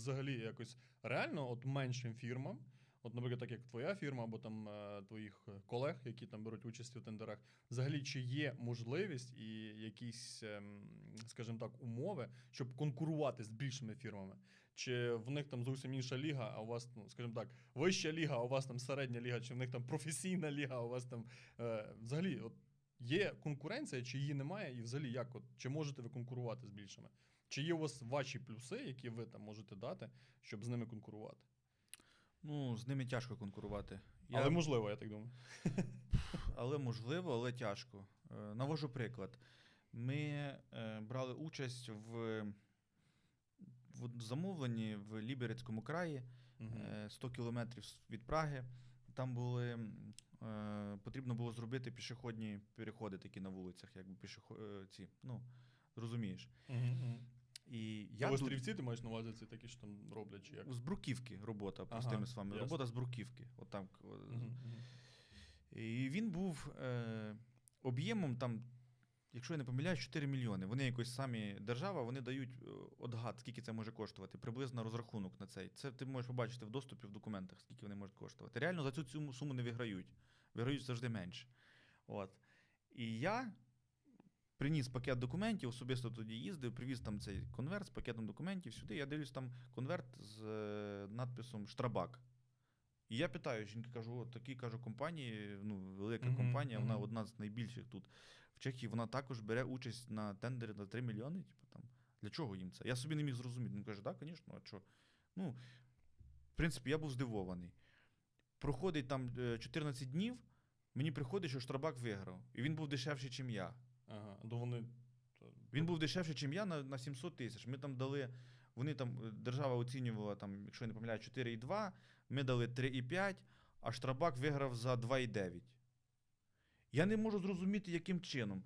взагалі якось реально от меншим фірмам, от, наприклад, так як твоя фірма або там е, твоїх колег, які там беруть участь у тендерах, взагалі чи є можливість і якісь, ем, скажімо так, умови, щоб конкурувати з більшими фірмами? Чи в них там зовсім інша ліга, а у вас, ну, скажімо так, вища ліга, а у вас там середня ліга, чи в них там професійна ліга, а у вас там е, взагалі от, є конкуренція, чи її немає, і взагалі як от, чи можете ви конкурувати з більшими? Чи є у вас ваші плюси, які ви там можете дати, щоб з ними конкурувати? Ну, з ними тяжко конкурувати. Але можливо, я так думаю. але можливо, але тяжко. Е, Навожу приклад. Ми е, брали участь в, в замовленні в Ліберецькому краї, Мгм. е, 100 кілометрів від Праги. Там були, е, потрібно було зробити пішохідні переходи такі на вулицях, якби пішохо, е, ці, ну, розумієш. Мгм, мгм. Я я острівці ти маєш на увазі ці такі, що там роблять, чи як? з бруківки робота, Ага, словами. ясно. Робота з бруківки. От там, мгм. І він був е, об'ємом там, якщо я не помиляюсь, 4 мільйони. Вони якось самі держава, вони дають е, от гад, скільки це може коштувати, приблизно розрахунок на цей. Це ти можеш побачити в доступі в документах, скільки вони можуть коштувати. Реально за цю суму не виграють. Виграють завжди менше. От. І я приніс пакет документів, особисто тоді їздив, привіз там цей конверт з пакетом документів сюди. Я дивлюсь там конверт з е, надписом Штрабак. І я питаю, жінки кажу, от такі кажу, компанії, ну, велика Мгм, компанія, вона одна з найбільших тут в Чехії, вона також бере участь на тендері на 3 мільйони. Типу, там. Для чого їм це? Я собі не міг зрозуміти. Він каже, так, звісно, а що? Ну, в принципі, я був здивований. Проходить там е, 14 днів, мені приходить, що Штрабак виграв. І він був дешевший, ніж я. Ага, то вони. Він був дешевший, ніж я на, на 700 тисяч. Ми там дали, вони там, е, держава оцінювала, там, якщо я не помиляю, 4,2, ми дали 3,5, а Штрабак виграв за 2,9. Я не можу зрозуміти, яким чином.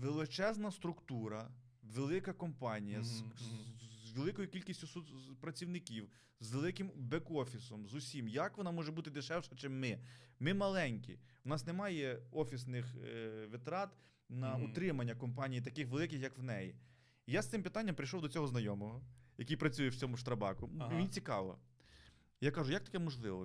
Величезна структура, велика компанія мгм. з, з великою кількістю су- з- працівників, з великим бек-офісом, з усім. Як вона може бути дешевша, ніж ми? Ми маленькі. У нас немає офісних е, витрат на Мгм. утримання компанії таких великих, як в неї. І я з цим питанням прийшов до цього знайомого, який працює в цьому штрабаку. Ага. Мені цікаво. Я кажу, як таке можливо?